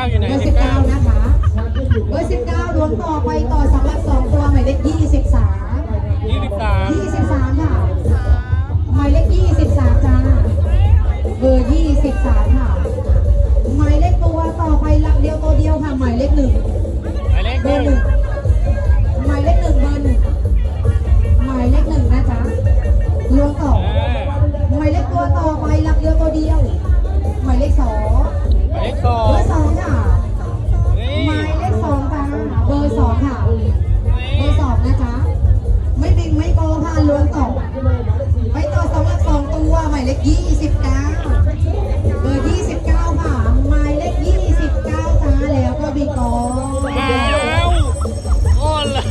ก้อยู่ไหนเบอร์สิบเก้านะคะ เบอร์สิบเก้าล้วงต่อไปต่อสำหรับสองตัวหมายเลขยี่สิบสามยี่สิบสามค่ะ หมายเลขยี่สิบสามจ้า เบอร์ยี่สิบสามค่ะ เลข29เบอร์29ค่ะหมายเลข29จ้าแล้วก็บีกอ อ้าวอ้อนเลย